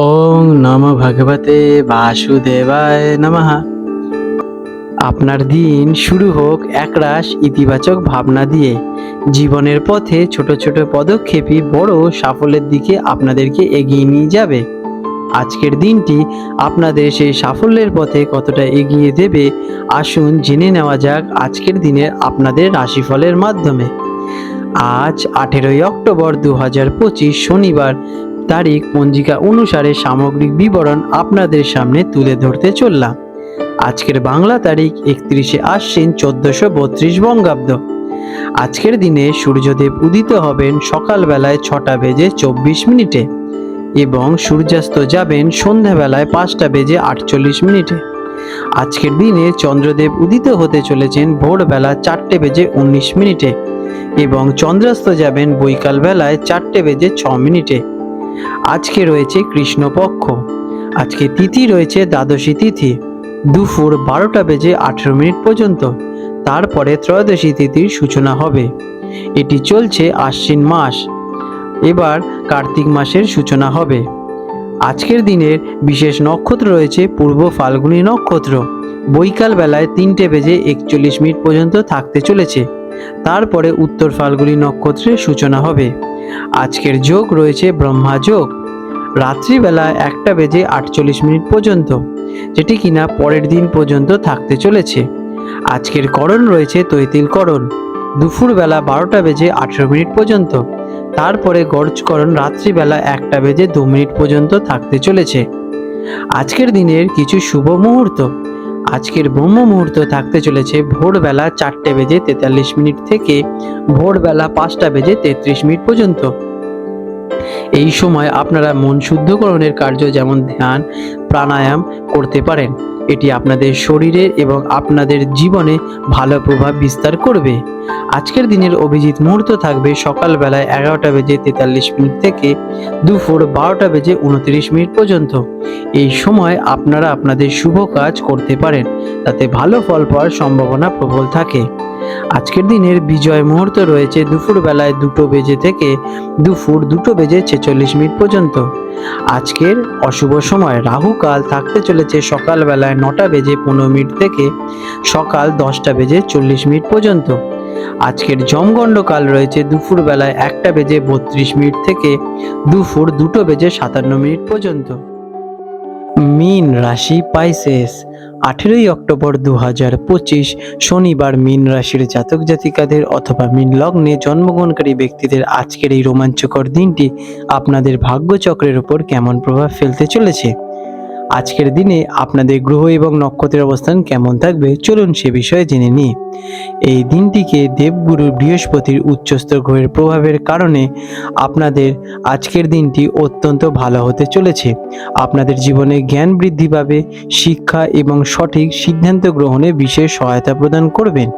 ওং নম ভগবতে বাসুদেবায় নমঃ। আপনার দিন শুরু হোক একরাশ ইতিবাচক ভাবনা দিয়ে। জীবনের পথে ছোট ছোট পদক্ষেপই বড় সাফল্যের দিকে আপনাদেরকে এগিয়ে নিয়ে যাবে। আজকের দিনটি আপনাদের সেই সাফল্যের পথে কতটা এগিয়ে দেবে, আসুন জেনে নেওয়া যাক আজকের দিনের আপনাদের রাশিফলের মাধ্যমে। আজ আঠেরোই অক্টোবর দু হাজার পঁচিশ শনিবার তারিখ পঞ্জিকা অনুসারে সামগ্রিক বিবরণ আপনাদের সামনে তুলে ধরতে চললাম। আজকের বাংলা তারিখ একত্রিশে আশ্বিন চোদ্দশো বত্রিশ বঙ্গাব্দ। আজকের দিনে সূর্যদেব উদিত হবেন সকালবেলায় ছটা বেজে চব্বিশ মিনিটে এবং সূর্যাস্ত যাবেন সন্ধ্যাবেলায় পাঁচটা বেজে আটচল্লিশ মিনিটে। আজকের দিনে চন্দ্রদেব উদিত হতে চলেছেন ভোরবেলা চারটে বেজে উনিশ মিনিটে এবং চন্দ্রাস্ত যাবেন বৈকাল বেলায় চারটে বেজে ছ মিনিটে। আজকে রয়েছে কৃষ্ণপক্ষ। আজকে তিথি রয়েছে দ্বাদশী তিথি। দুপুর বারোটা বেজে আঠেরো মিনিট পর্যন্ত। তারপরে ত্রয়োদশী তিথির সূচনা হবে। এটি চলছে আশ্বিন মাস। এবার কার্তিক মাসের সূচনা হবে। আজকের দিনের বিশেষ নক্ষত্র রয়েছে পূর্ব ফাল্গুনী নক্ষত্র। বৈকাল বেলায় তিনটে বেজে একচল্লিশ মিনিট পর্যন্ত থাকতে চলেছে। তারপরে উত্তর ফাল্গুনী নক্ষত্রের সূচনা হবে। আজকের যোগ রয়েছে ব্রহ্মা যোগ। রাত্রিবেলা একটা বেজে আটচল্লিশ মিনিট পর্যন্ত, যেটি কিনা পরের দিন পর্যন্ত থাকতে চলেছে। আজকের করণ রয়েছে তৈতিল করণ। দুপুরবেলা বারোটা বেজে আঠেরো মিনিট পর্যন্ত, তারপরে গর্জকরণ রাত্রিবেলা একটা বেজে দু মিনিট পর্যন্ত থাকতে চলেছে। আজকের দিনের কিছু শুভ মুহূর্ত। আজকের ব্রহ্ম মুহূর্ত থাকতে চলেছে ভোরবেলা চারটে বেজে তেতাল্লিশ মিনিট থেকে ভোরবেলা পাঁচটা বেজে তেত্রিশ মিনিট পর্যন্ত। এই সময় আপনারা মন শুদ্ধকরণের কার্য যেমন ধ্যান, প্রাণায়াম করতে পারেন। এটি আপনাদের শরীরে এবং আপনাদের জীবনে ভালো প্রভাব বিস্তার করবে। আজকের দিনের অভিজিৎ মুহূর্ত থাকবে সকালবেলায় এগারোটা বেজে তেতাল্লিশ মিনিট থেকে দুপুর বারোটা বেজে উনত্রিশ মিনিট পর্যন্ত। এই সময় আপনারা আপনাদের শুভ কাজ করতে পারেন, তাতে ভালো ফল পাওয়ার সম্ভাবনা প্রবল থাকে। আজকের দিনের বিজয় মুহূর্ত রয়েছে দুপুর বেলায় দুটো বেজে থেকে দুপুর দুটো বেজে ছেচল্লিশ মিনিট পর্যন্ত। আজকের অশুভ সময়, রাহু কাল থাকতে চলেছে সকালবেলায় নটা বেজে পনেরো মিনিট থেকে সকাল দশটা বেজে চল্লিশ মিনিট পর্যন্ত। আজকের জমগণ্ড কাল রয়েছে দুপুর বেলায় একটা বেজে বত্রিশ মিনিট থেকে দুপুর দুটো বেজে সাতান্ন মিনিট পর্যন্ত। মিন রাশি পাইসেস আঠেরোই অক্টোবর দু হাজার পঁচিশ শনিবার মিন রাশির জাতক জাতিকাদের অথবা মিন লগ্নে জন্মগ্রহণকারী ব্যক্তিদের আজকের এই রোমাঞ্চকর দিনটি আপনাদের ভাগ্যচক্রের উপর কেমন প্রভাব ফেলতে চলেছে? আজকের দিনে আপনাদের গ্রহ এবং নক্ষত্রের অবস্থান কেমন থাকবে চলুন সে বিষয়ে জেনে নিই। এই দিনটিকে দেবগুরু বৃহস্পতির উচ্চস্তর গ্রহের প্রভাবের কারণে আপনাদের আজকের দিনটি অত্যন্ত ভালো হতে চলেছে। আপনাদের জীবনে জ্ঞান বৃদ্ধি পাবে, শিক্ষা এবং সঠিক সিদ্ধান্ত গ্রহণে বিশেষ সহায়তা প্রদান করবেন।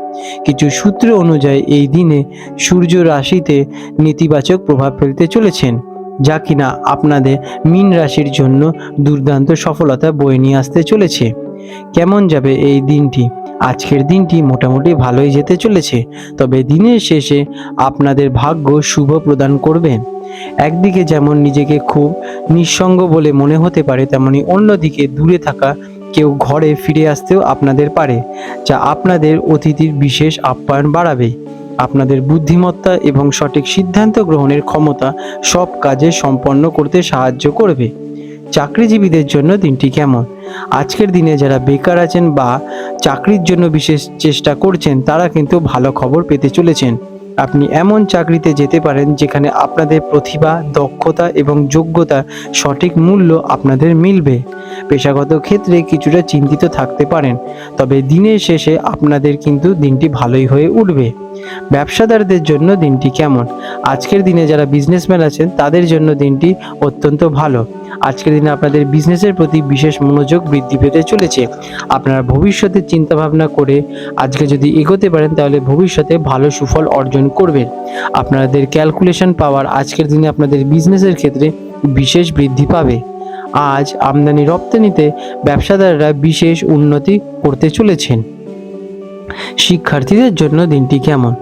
কিছু সূত্র অনুযায়ী এই দিনে সূর্য রাশিতে নেতিবাচক প্রভাব ফেলতে চলেছেন। যা কিনা আপনাদের মীন রাশির জন্য দুর্দান্ত সফলতা বয়ে নিয়ে আসতে চলেছে। কেমন যাবে এই দিনটি? আজকের দিনটি মোটামুটি ভালোই যেতে চলেছে, তবে দিনের শেষে আপনাদের ভাগ্য শুভ প্রদান করবেন একদিকে যেমন নিজেকে খুব নিঃসঙ্গ বলে মনে হতে পারে, তেমনি অন্যদিকে দূরে থাকা কেউ ঘরে ফিরে আসতেও আপনাদের পারে, যা আপনাদের অতিথির বিশেষ আপ্যায়ন বাড়াবে। আপনাদের বুদ্ধিমত্তা এবং সঠিক সিদ্ধান্ত গ্রহণের ক্ষমতা সব কাজে সম্পন্ন করতে সাহায্য করবে। চাকরিজীবীদের জন্য দিনটি কেমন? আজকের দিনে যারা বেকার আছেন বা চাকরির জন্য বিশেষ চেষ্টা করছেন, তারা কিন্তু ভালো খবর পেতে চলেছেন। আপনি এমন চাকরিতে যেতে পারেন যেখানে আপনাদের প্রতিভা, দক্ষতা এবং যোগ্যতা সঠিক মূল্য আপনাদের মিলবে। পেশাগত ক্ষেত্রে কিছুটা চিন্তিত থাকতে পারেন, তবে দিনের শেষে আপনাদের কিন্তু দিনটি ভালোই হয়ে উঠবে। ব্যবসাদারদের জন্য দিনটি কেমন? আজকের দিনে যারা বিজনেসম্যান আছেন, তাদের জন্য দিনটি অত্যন্ত ভালো। আজকের দিনে আপনাদের বিজনেসের প্রতি বিশেষ মনোযোগ বৃদ্ধি পেতে চলেছে। আপনারা ভবিষ্যতে চিন্তা ভাবনা করে আজকে যদি এগোতে পারেন, তাহলে ভবিষ্যতে ভালো সুফল অর্জন করবেন। আপনাদের ক্যালকুলেশন পাওয়ার আজকের দিনে আপনাদের বিজনেসের ক্ষেত্রে বিশেষ বৃদ্ধি পাবে। আজ আমদানি রপ্তানিতে ব্যবসাদাররা বিশেষ উন্নতি করতে চলেছেন। শিক্ষার্থীদের জন্য দিনটি কেমন?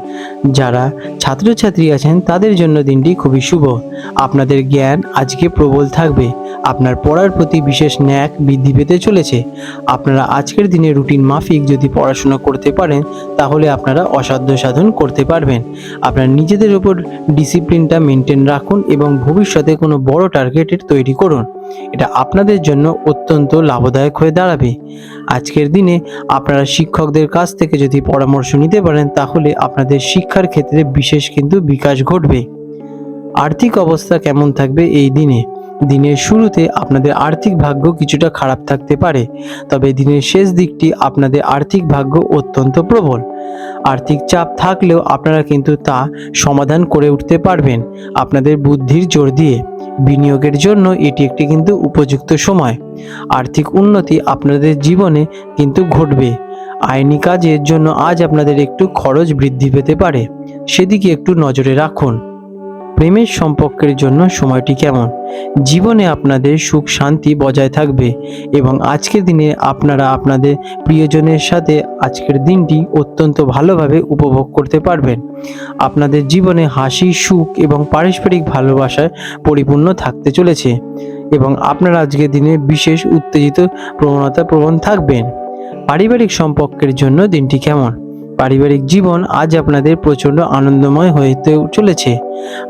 যারা ছাত্রছাত্রী আছেন, তাদের জন্য দিনটি খুবই শুভ। আপনাদের জ্ঞান আজকে প্রবল থাকবে। আপনার পড়ার প্রতি বিশেষ ন্যাক বৃদ্ধি পেতে চলেছে। আপনারা আজকের দিনে রুটিন মাফিক যদি পড়াশোনা করতে পারেন, তাহলে আপনারা অসাধ্য সাধন করতে পারবেন। আপনার নিজেদের ওপর ডিসিপ্লিনটা মেনটেন রাখুন এবং ভবিষ্যতে কোনো বড় টার্গেটের তৈরি করুন। এটা আপনাদের জন্য অত্যন্ত লাভদায়ক হয়ে দাঁড়াবে। আজকের দিনে আপনারা শিক্ষকদের কাছ থেকে যদি পরামর্শ নিতে পারেন, তাহলে আপনাদের শিক্ষার ক্ষেত্রে বিশেষ কিন্তু বিকাশ ঘটবে। আর্থিক অবস্থা কেমন থাকবে এই দিনে? দিনের শুরুতে আপনাদের আর্থিক ভাগ্য কিছুটা খারাপ থাকতে পারে, তবে দিনের শেষ দিকটি আপনাদের আর্থিক ভাগ্য অত্যন্ত প্রবল। আর্থিক চাপ থাকলেও আপনারা কিন্তু তা সমাধান করে উঠতে পারবেন আপনাদের বুদ্ধির জোর দিয়ে। বিনিয়োগের জন্য এটি একটি কিন্তু উপযুক্ত সময়। আর্থিক উন্নতি আপনাদের জীবনে কিন্তু ঘটবে। আইনি কাজের জন্য আজ আপনাদের একটু খরচ বৃদ্ধি পেতে পারে। সেদিকে একটু নজরে রাখুন। প্রেমের সম্পর্কের জন্য সময়টি কেমন? জীবনে আপনাদের সুখ, শান্তি বজায় থাকবে এবং আজকের দিনে আপনারা আপনাদের প্রিয়জনের সাথে আজকের দিনটি অত্যন্ত ভালোভাবে উপভোগ করতে পারবেন। আপনাদের জীবনে হাসি, সুখ এবং পারস্পরিক ভালোবাসায় পরিপূর্ণ থাকতে চলেছে এবং আপনারা আজকের দিনে বিশেষ উত্তেজিত, প্রবণতা প্রবণ থাকবেন। পারিবারিক সম্পর্কের জন্য দিনটি কেমন? পারিবারিক জীবন আজ আপনাদের প্রচণ্ড আনন্দময় হতে চলেছে।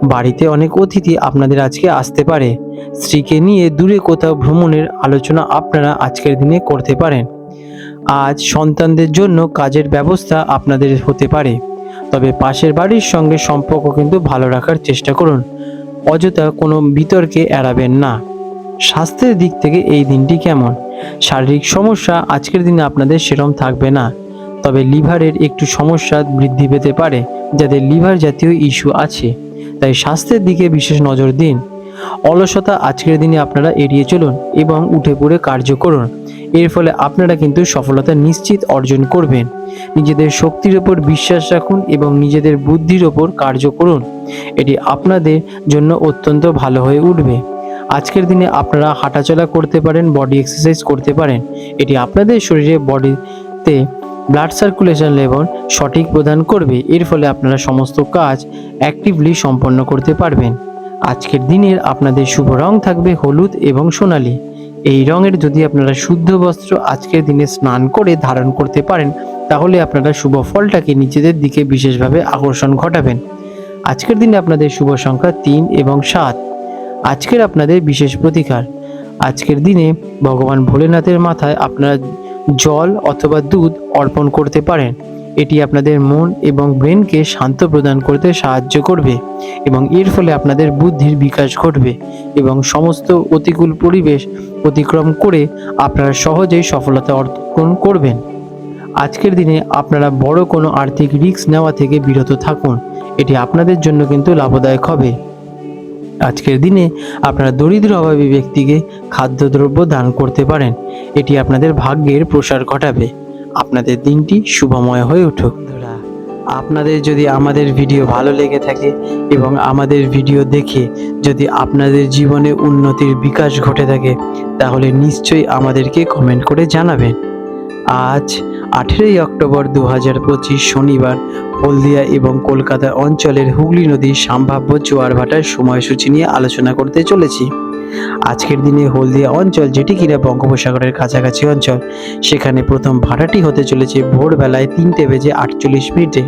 বাড়িতে অনেক অতিথি আপনাদের আজকে আসতে পারে। স্ত্রীকে নিয়ে দূরে কোথাও ভ্রমণের আলোচনা আপনারা আজকের দিনে করতে পারেন। আজ সন্তানদের জন্য কাজের ব্যবস্থা আপনাদের হতে পারে। তবে পাশের বাড়ির সঙ্গে সম্পর্ক কিন্তু ভালো রাখার চেষ্টা করুন। অযথা কোনো বিতর্কে এড়াবেন না। স্বাস্থ্যের দিক থেকে এই দিনটি কেমন? শারীরিক সমস্যা আজকের দিনে আপনাদের সেরম থাকবে না। তবে লিভারের একটু সমস্যা বৃদ্ধি পেতে পারে যাদের লিভার জাতীয় ইস্যু আছে। তাই স্বাস্থ্যের দিকে বিশেষ নজর দিন। অলসতা আজকের দিনে আপনারা এড়িয়ে চলুন এবং উঠে পড়ে কার্য করুন। এর ফলে আপনারা কিন্তু সফলতা নিশ্চিত অর্জন করবেন। নিজেদের শক্তির ওপর বিশ্বাস রাখুন এবং নিজেদের বুদ্ধির ওপর কার্য করুন। এটি আপনাদের জন্য অত্যন্ত ভালো হয়ে উঠবে। আজকের দিনে আপনারা হাঁটাচলা করতে পারেন, বডি এক্সারসাইজ করতে পারেন। এটি আপনাদের শরীরে বডিতে ব্লাড সার্কুলেশন লেভেল সঠিক প্রদান করবে, এর ফলে আপনারা সমস্ত কাজ অ্যাক্টিভলি সম্পন্ন করতে পারবেন। আজকের দিনের আপনাদের শুভ রং থাকবে হলুদ এবং সোনালী। এই রঙের যদি আপনারা শুদ্ধ বস্ত্র আজকের দিনে স্নান করে ধারণ করতে পারেন, তাহলে আপনারা শুভ ফলটাকে নিজেদের দিকে বিশেষভাবে আকর্ষণ ঘটাবেন। আজকের দিনে আপনাদের শুভ সংখ্যা তিন এবং সাত। আজকের আপনাদের বিশেষ প্রতিকার। আজকের দিনে ভগবান ভোলেনাথের মাথায় আপনারা জল অথবা দুধ অর্পণ করতে পারেন। এটি আপনাদের মন এবং ব্রেনকে শান্ত প্রদান করতে সাহায্য করবে এবং এর ফলে আপনাদের বুদ্ধির বিকাশ ঘটবে এবং সমস্ত প্রতিকূল পরিবেশ অতিক্রম করে আপনারা সহজেই সফলতা অর্জন করবেন। আজকের দিনে আপনারা বড় কোনো আর্থিক রিস্ক নেওয়া থেকে বিরত থাকুন। এটি আপনাদের জন্য কিন্তু লাভদায়ক হবে। আজকের দিনে আপনারা দরিদ্র অভাবী ব্যক্তিকে খাদ্যদ্রব্য দান করতে পারেন। এটি আপনাদের ভাগ্যের প্রসার ঘটাবে। আপনাদের দিনটি শুভময় হয়ে উঠুক। আপনাদের যদি আমাদের ভিডিও ভালো লেগে থাকে এবং আমাদের ভিডিও দেখে যদি আপনাদের জীবনে উন্নতির বিকাশ ঘটে থাকে, তাহলে নিশ্চয়ই আমাদেরকে কমেন্ট করে জানাবেন। আজ আঠেরোই অক্টোবর দু পঁচিশ শনিবার হলদিয়া এবং কলকাতা অঞ্চলের হুগলি নদীর সম্ভাব্য জোয়ার ভাটার সময়সূচি নিয়ে আলোচনা করতে চলেছি। আজকের দিনে হলদিয়া অঞ্চল যেটি কিনা বঙ্গোপসাগরের কাছাকাছি অঞ্চল, সেখানে প্রথম ভাটাটি হতে চলেছে ভোরবেলায় তিনটে বেজে আটচল্লিশ মিনিটে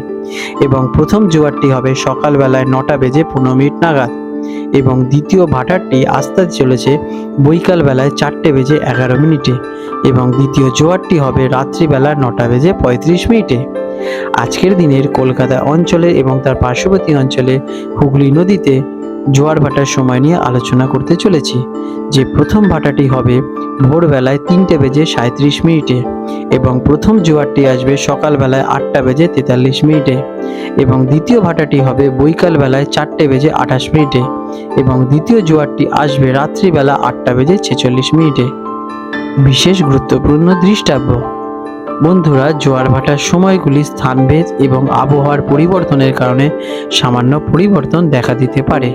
এবং প্রথম জোয়ারটি হবে সকালবেলায় নটা বেজে পনেরো মিনিট নাগাদ। এবং দ্বিতীয় ভাটারটি আসতে চলেছে বৈকাল বেলায় চারটে বেজে এগারো মিনিটে এবং দ্বিতীয় জোয়ারটি হবে রাত্রিবেলা নটা বেজে পঁয়ত্রিশ মিনিটে। আজকের দিনের কলকাতা অঞ্চলে এবং তার পার্শ্ববর্তী অঞ্চলে হুগলি নদীতে জোয়ার ভাটার সময় নিয়ে আলোচনা করতে চলেছি। যে প্রথম ভাটাটি হবে ভোরবেলায় তিনটে বেজে সাঁত্রিশ মিনিটে এবং প্রথম জোয়ারটি আসবে সকালবেলায় আটটা বেজে তেতাল্লিশ মিনিটে এবং দ্বিতীয় ভাটাটি হবে বৈকাল বেলায় চারটে বেজে আঠাশ মিনিটে এবং দ্বিতীয় জোয়ারটি আসবে রাত্রিবেলা আটটা বেজে ছেচল্লিশ মিনিটে। বিশেষ গুরুত্বপূর্ণ দৃষ্টাব্য। বন্ধুরা, জোয়ার ভাটার সময়গুলি স্থানভেদ এবং আবহাওয়ার পরিবর্তনের কারণে সামান্য পরিবর্তন দেখা দিতে পারে।